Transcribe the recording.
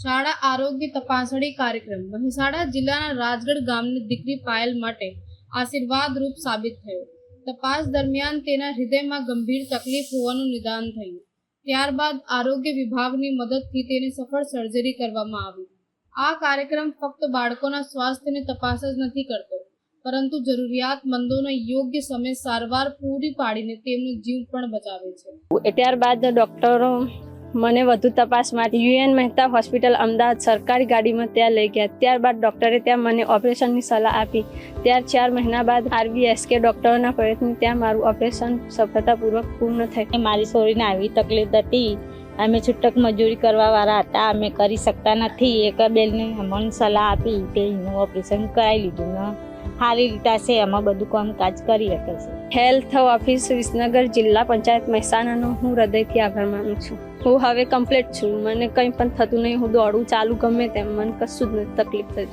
શાળા આરોગ્ય તપાસણી કાર્યક્રમ. મહેસાણા જિલ્લાના રાજગઢ ગામની દીકરી પાયલ માટે આશીર્વાદરૂપ સાબિત થયો. તપાસ દરમિયાન તેના હૃદયમાં ગંભીર તકલીફ હોવાનું નિદાન થયું. ત્યારબાદ આરોગ્ય વિભાગની મદદથી તેની સફળ સર્જરી કરવામાં આવી. આ કાર્યક્રમ ફક્ત બાળકોના સ્વાસ્થ્યની તપાસ જ નથી કરતો, પરંતુ જરૂરિયાતમંદોને યોગ્ય સમયે સારવાર પૂરી પાડીને તેમનો જીવ પણ બચાવે છે. ત્યારબાદ ડૉક્ટરો મને વધુ તપાસ માટે યુએન મહેતા હોસ્પિટલ અમદાવાદ સરકારી ગાડીમાં ત્યાં લઈ ગયા. ત્યારબાદ ડૉક્ટરે ત્યાં મને ઓપરેશનની સલાહ આપી. ત્યાર ચાર મહિના બાદ આરબીએસકે ડૉક્ટરોના પ્રયત્ન ત્યાં મારું ઓપરેશન સફળતાપૂર્વક પૂર્ણ એ મારી છોરીને આવી તકલીફ હતી. અમે છૂટક મજૂરી કરવાવાળા હતા. અમે કરી શકતા નથી. એક બેનને અમને સલાહ આપી એનું ઓપરેશન કરાવી લીધું ને. સારી રીતે છે. એમાં બધું કામકાજ કરી શકે છે. હેલ્થ ઓફિસ વિસનગર જિલ્લા પંચાયત મહેસાણાનો હું હૃદયથી આભાર માનું છું. હું હવે કમ્પ્લીટ છું. મને કંઈ પણ થતું નહીં. હું દોડું, ચાલુ ગમે તેમ. મને કશું જ નથી તકલીફ થતી.